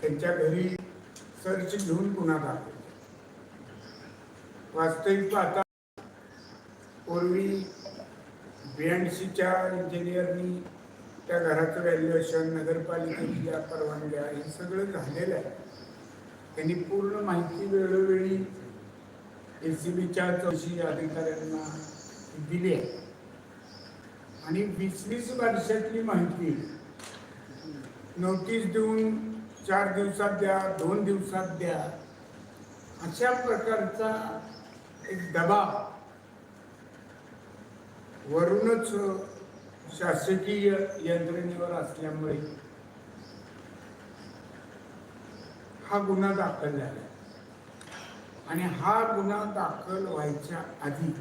त्यांच्या घरी सर्च घेऊन गुन्हा दाखल वास्तविक पाहता पूर्वी बी एन सीच्या इंजिनियरनी त्या घराचं व्हॅल्युएशन नगरपालिकेच्या परवानग्या हे सगळं झालेलं आहे. त्यांनी पूर्ण माहिती वेळोवेळी ए सी बीच्या चौशी अधिकाऱ्यांना दिली आहे. आणि वीस वीस वर्षातली माहिती नोटीस देऊन चार दिवसात द्या दोन दिवसात द्या. अशा प्रकारचा एक दबाव वरूनच शासकीय यंत्रणेवर असल्यामुळे हा गुन्हा दाखल झाला. आणि हा गुन्हा दाखल व्हायच्या आधी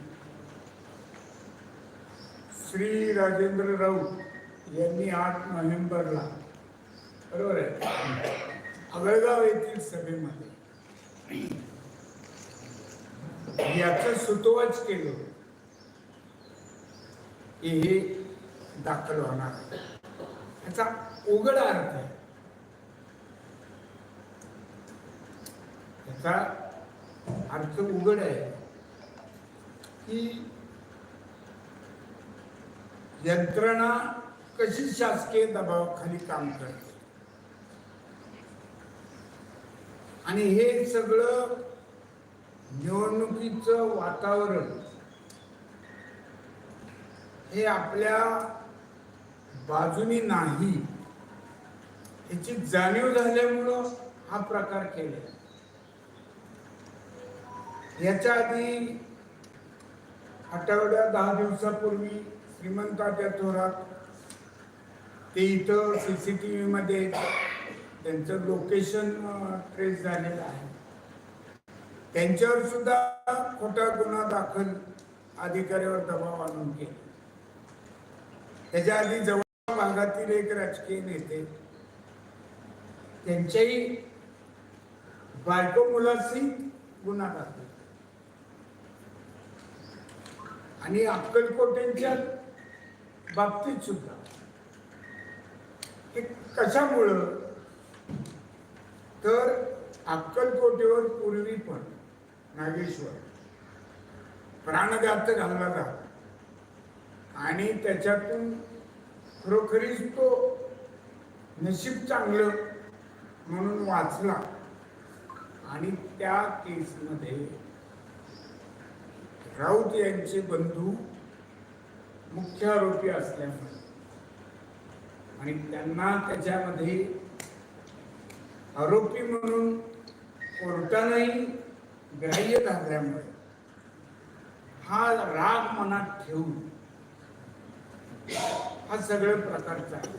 श्री राजेंद्र राऊत यांनी आठ नोव्हेंबरला बरोबर आहे आगळगाव येथील सभेमध्ये याच सुतोवाच केलं की हे दाखल होणार याचा उघड अर्थ आहे याचा अर्थ उघड आहे की यंत्रणा कशी शासकीय दबावाखाली काम करते आणि हे सगळं निवडणुकीचं वातावरण हे आपल्या बाजूनी नाही याची जाणीव झाल्यामुळं हा प्रकार केला याच्या आधी आठवड्या दहा दिवसापूर्वी श्रीमंताच्या थोरात ते इथं सी सी टी व्हीमध्ये त्यांचं लोकेशन ट्रेस झालेलं आहे. त्यांच्यावर सुद्धा खोटा गुन्हा दाखल अधिकाऱ्यावर दबाव आणून केला. त्याच्या आधी जवळ भागातील एक राजकीय नेते त्यांच्याही बायको मुलाशी गुन्हा दाखल आणि अक्कलकोटेंच्या बाबतीत सुद्धा कशामुळं तर अक्कलकोटेवर पूर्वी पण नागेश्वर. प्राणघात घालला जात. आणि त्याच्यातून खरोखरीच तो नशीब चांगलं म्हणून वाचला. आणि त्या केसमध्ये राऊत यांचे बंधू मुख्य आरोपी असल्यामुळे आणि त्यांना त्याच्यामध्ये आरोपी म्हणून कोर्टानंही ग्राह्य धरल्यामुळे हा राग मनात ठेवून हा सगळं प्रकार चालू.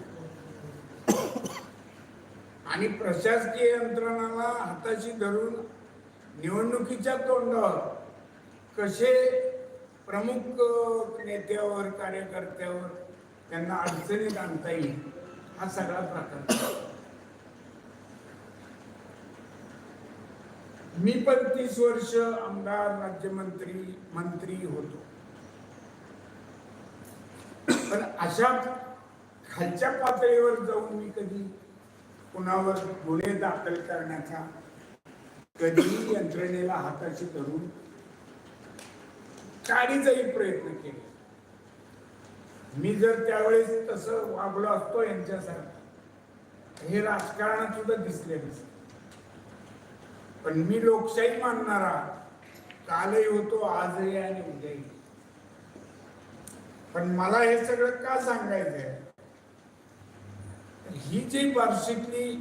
आणि प्रशासकीय यंत्रणाला हाताशी धरून निवडणुकीच्या तोंडावर कसे प्रमुख नेत्यावर कार्यकर्त्यावर त्यांना अडचणीत आणता येईल हा सगळा प्रकार मी पण तीस वर्ष आमदार राज्यमंत्री मंत्री होतो. पण अशा खालच्या पातळीवर जाऊन मी कधी कुणावर गुन्हे दाखल करण्याचा कधी यंत्रणेला हाताशी धरून काढीचाही प्रयत्न केले. मी जर त्यावेळेस तसं वागलो असतो यांच्यासारखं हे राजकारणात सुद्धा दिसले नसते पण मी लोकशाही मानणारा कालही होतो आजही आणि उद्याही. पण मला हे सगळं का सांगायचंय? ही जी बार्शीतली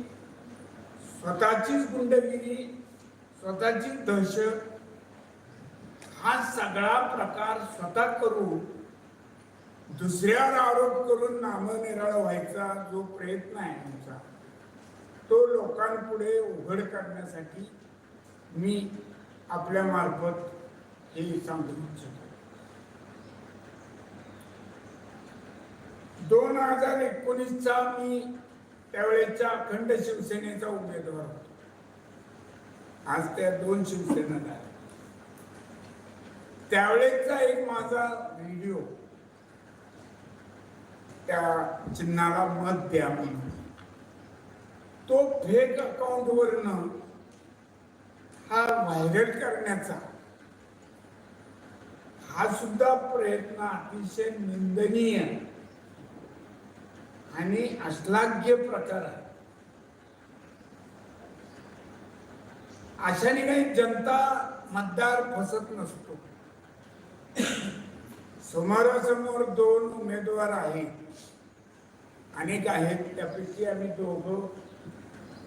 स्वतःचीच गुंडगिरी स्वतःची दहशत हा सगळा प्रकार स्वतः करून दुसऱ्यावर आरोप करून नामनिराळ व्हायचा जो प्रयत्न आहे आमचा तो लोकांपुढे उघड करण्यासाठी मी आपल्या मार्फत हे सांगू इच्छितो. दोन हजार एकोणीसचा मी त्यावेळेच्या अखंड शिवसेनेचा उमेदवार होतो. आज त्या दोन शिवसेना झाल्या. त्यावेळेचा एक माझा व्हिडिओ त्या चिन्हाला मत द्या म्हणून. तो फेक अकाउंटवरनं हा व्हायरल करण्याचा. हा सुद्धा प्रयत्न अतिशय निंदनीय आणि अश्लाघ्य प्रकार आहे. अशाने काही जनता मतदार फसत नसतो. समोरासमोर दोन उमेदवार आहेत. अनेक आहेत. त्यापैकी आम्ही दोघं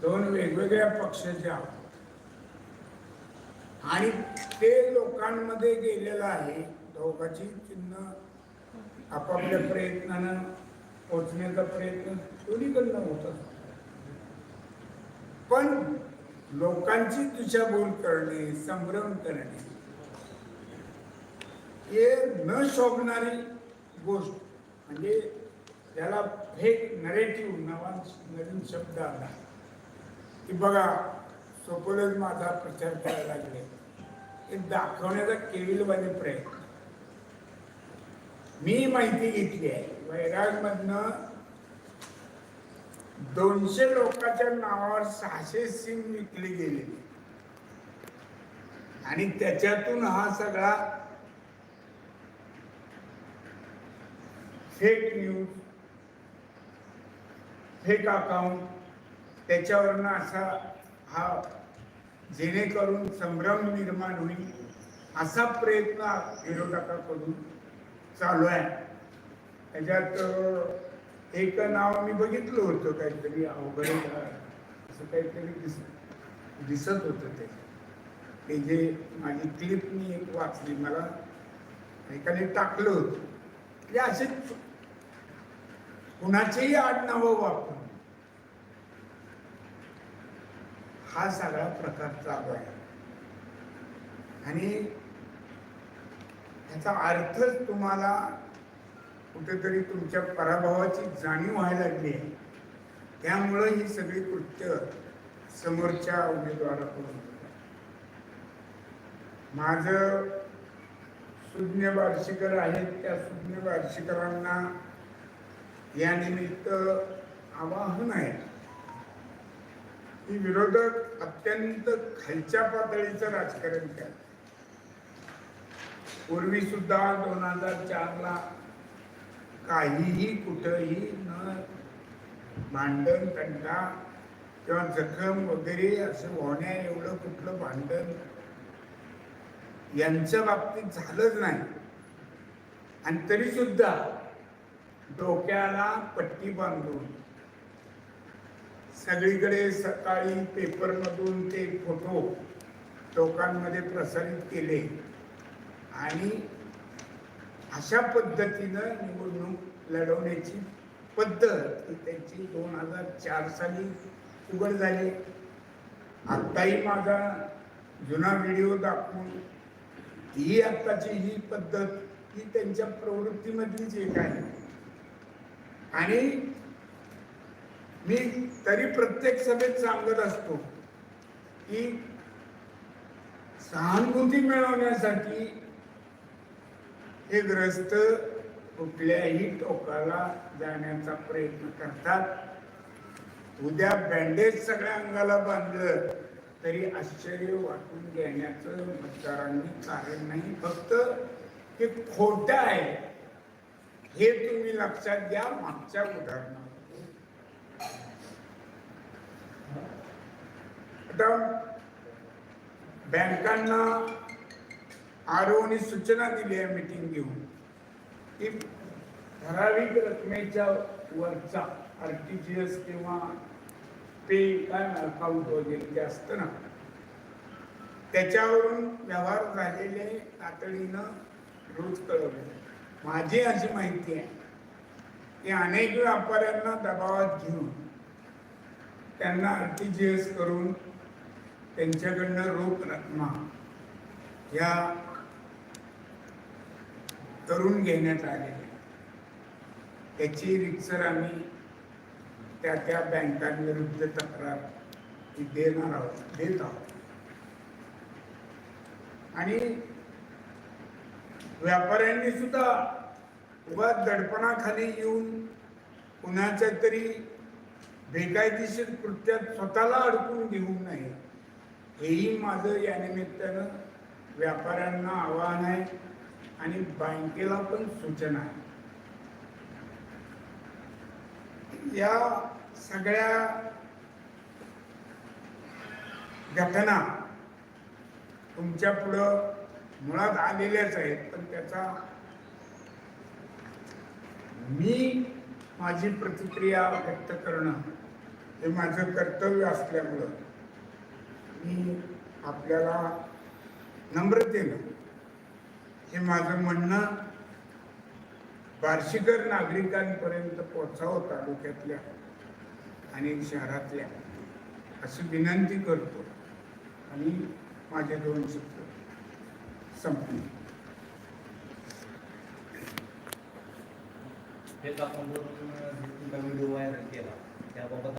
दोन वेगवेगळ्या पक्षाचे आहोत. आणि ते लोकांमध्ये गेलेलं आहे दोघाची चिन्ह आपापल्या प्रयत्नानं पोचण्याचा प्रयत्न दोन्हीकडनं होत पण लोकांची दिशाभूल करणे संभ्रम करणे हे न शोभणारी गोष्ट. म्हणजे त्याला फेक नरेटिव्ह नवा नवीन शब्द आला. की बघा सोपलच माझा प्रचार करायला लागले. हे दाखवण्याचा केविलवाणी प्रयत्न. मी माहिती घेतली आहे वैरागमधनं दोनशे लोकांच्या नावावर सहाशे सिम विकली गेले आणि त्याच्यातून हा सगळा फेक न्यूज फेक अकाउंट त्याच्यावरनं असा हा जेणेकरून संभ्रम निर्माण होईल असा प्रयत्न विरोधकाकडून चालू आहे. त्याच्यात एक नाव मी बघितलं होतं काहीतरी अवघड असं काहीतरी दिस दिसत होतं ते. ते जे माझी क्लिप मी एक वाचली मला एकाने टाकलं होतं. म्हणजे असे कुणाचेही आडनावं वापरून हा सगळा प्रकार चालू आहे. आणि ह्याचा अर्थच तुम्हाला कुठेतरी तुमच्या पराभवाची जाणीव व्हायला लागली आहे. त्यामुळं ही सगळी कृत्य समोरच्या उमेदवाराकडून होत माझं सुज्ञ वार्षिकर आहेत त्या सुज्ञ वार्षिकरांना यानिमित्त आवाहन आहे. की विरोधक अत्यंत खालच्या पातळीचं राजकारण करतात. पूर्वी सुद्धा दोन हजार चारला काहीही कुठंही न भांडण तंटा किंवा जखम वगैरे असं होण्या एवढं कुठलं भांडण यांच्या बाबतीत झालंच नाही. आणि तरी सुद्धा डोक्याला पट्टी बांधून सगळीकडे सकाळी पेपरमधून ते फोटो लोकांमध्ये प्रसारित केले. आणि अशा पद्धतीनं निवडणूक लढवण्याची पद्धत ही त्यांची दोन हजार चार साली उघड झाली. आत्ताही माझा जुना व्हिडिओ दाखवून ही आत्ताची ही पद्धत ही त्यांच्या प्रवृत्तीमधलीच एक आहे. आणि मी तरी प्रत्येक सभेत सांगत असतो की सहानुभूती मिळवण्यासाठी हे ग्रस्त कुठल्याही टोकाला जाण्याचा प्रयत्न करतात. उद्या बँडेज सगळ्या अंगाला बांधलं तरी आश्चर्य वाटून घेण्याचं मतदारांनी कारण नाही. फक्त हे खोटं आहे. हे तुम्ही लक्षात घ्या मागच्या उदाहरणात आता बँकांना आरोनी सूचना दिली आहे मीटिंग घेऊन. की ठराविक रकमेच्या वरचा आर टी जी एस किंवा पे काय अकाउंट वगैरे जे असतं ना त्याच्यावरून व्यवहार झालेले तातडीनं रोज कळवले. माझी अशी माहिती आहे की अनेक व्यापाऱ्यांना दबावात घेऊन त्यांना आर टी जी एस करून त्यांच्याकडनं रोख रकमा या करून घेण्यात आलेल्या त्याची रिक्सर आम्ही त्या त्या बँकांविरुद्ध तक्रार देणार आहोत देत आहोत. आणि व्यापाऱ्यांनी सुद्धा उगा दडपणाखाली येऊन कुणाच्या तरी बेकायदेशीर कृत्यात स्वतःला अडकून घेऊ नये. हेही माझं या निमित्तानं व्यापाऱ्यांना आवाहन आहे आणि बँकेला पण सूचना आहे. या सगळ्या घटना तुमच्या पुढं मुळात आलेल्याच आहेत पण त्याचा मी माझी प्रतिक्रिया व्यक्त करणं हे माझं कर्तव्य असल्यामुळं मी आपल्याला नम्रतेनं हे माझं म्हणणं बार्शीकर नागरिकांपर्यंत पोचावं तालुक्यातल्या आणि शहरातल्या अशी विनंती करतो. आणि माझे दोन शब्द संपले. हे आपण व्हिडिओ व्हायरल केला. त्याबाबत